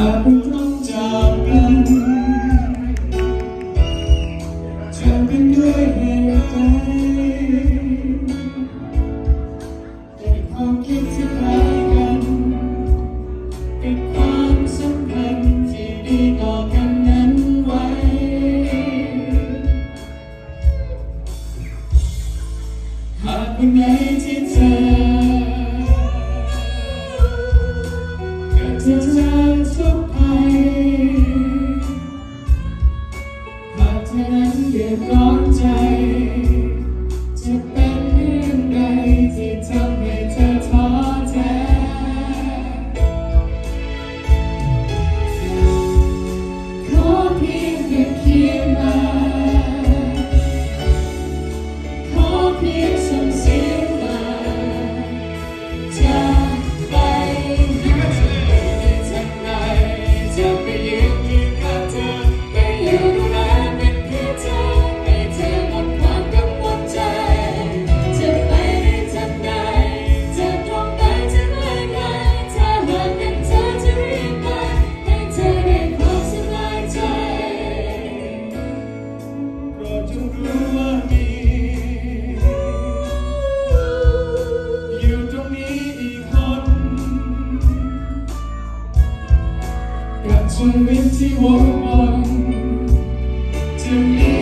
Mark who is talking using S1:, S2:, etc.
S1: หากเราต้องจากกันจากกันด้วยเหตุใดแต่ความคิดที่คล้กันแต่ความสัมพันที่ดีต่อกันนั้นไวหากวันไหนที่เธอเกิดเธอ
S2: 我爱，就。